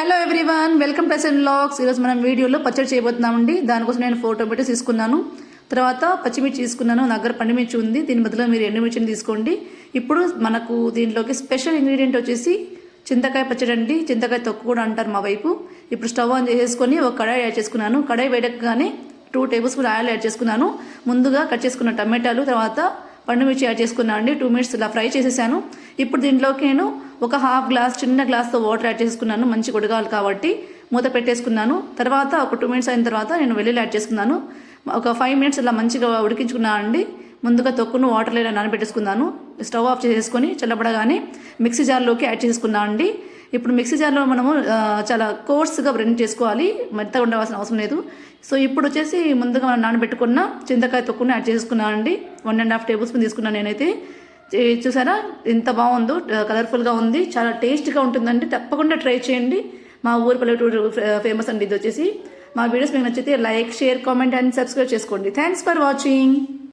Hello everyone welcome to and blogs ఈరోజు మనం వీడియోలో పచ్చడి చేయబోతున్నామండి. దానికోసం నేను ఫోటో పెట్టి తీసుకున్నాను. తర్వాత పచ్చిమిర్చి తీసుకున్నాను. నా దగ్గర పండుమిర్చి ఉంది. దీని బదులు మీరు ఎండుమిర్చిని తీసుకోండి. ఇప్పుడు మనకు దీంట్లోకి స్పెషల్ ఇంగ్రీడియంట్ వచ్చేసి చింతకాయ పచ్చడి అండి. చింతకాయ తొక్కు కూడా అంటారు మా వైపు. ఇప్పుడు స్టవ్ ఆన్ చేసేసుకొని ఒక కడాయి యాడ్ చేసుకున్నాను. కడాయి వేడకగానే two table spoon oil add చేసుకున్నాను. ముందుగా కట్ చేసుకున్న టమాటాలు తర్వాత పండుమిర్చి యాడ్ చేసుకున్నాను అండి. టూ మినిట్స్ ఇలా ఫ్రై చేసేసాను. ఇప్పుడు దీంట్లోకి నేను ఒక హాఫ్ గ్లాస్ చిన్న గ్లాస్తో వాటర్ యాడ్ చేసుకున్నాను. మంచి ఉడకాలి కాబట్టి మూత పెట్టేసుకున్నాను. తర్వాత ఒక టూ మినిట్స్ అయిన తర్వాత నేను వెల్లుల్లి యాడ్ చేసుకున్నాను. ఒక ఫైవ్ మినిట్స్ ఇలా మంచిగా ఉడికించుకున్నాను అండి. ముందుగా తొక్కును వాటర్లో ఇలా నానబెట్టేసుకున్నాను. స్టవ్ ఆఫ్ చేసేసుకొని చల్లబడగానే మిక్సీ జార్లోకి యాడ్ చేసుకున్నాను అండి. ఇప్పుడు మిక్సీ జార్లో మనము చాలా కోర్స్గా బ్రెండ్ చేసుకోవాలి. మెత్తగా ఉండవలసిన అవసరం లేదు. సో ఇప్పుడు వచ్చేసి ముందుగా మనం నానబెట్టుకున్న చింతకాయ తొక్కును యాడ్ చేసుకున్నాను అండి. One and half table spoon తీసుకున్నాను నేనైతే. చూసారా? ఎంత బాగుందో కలర్ఫుల్గా ఉంది. చాలా టేస్ట్గా ఉంటుందండి. తప్పకుండా ట్రై చేయండి. మా ఊరు పల్లెటూరు ఫేమస్ అండి. ఇది వచ్చేసి మా వీడియోస్ మీకు నచ్చితే like share comment and subscribe చేసుకోండి. Thanks for watching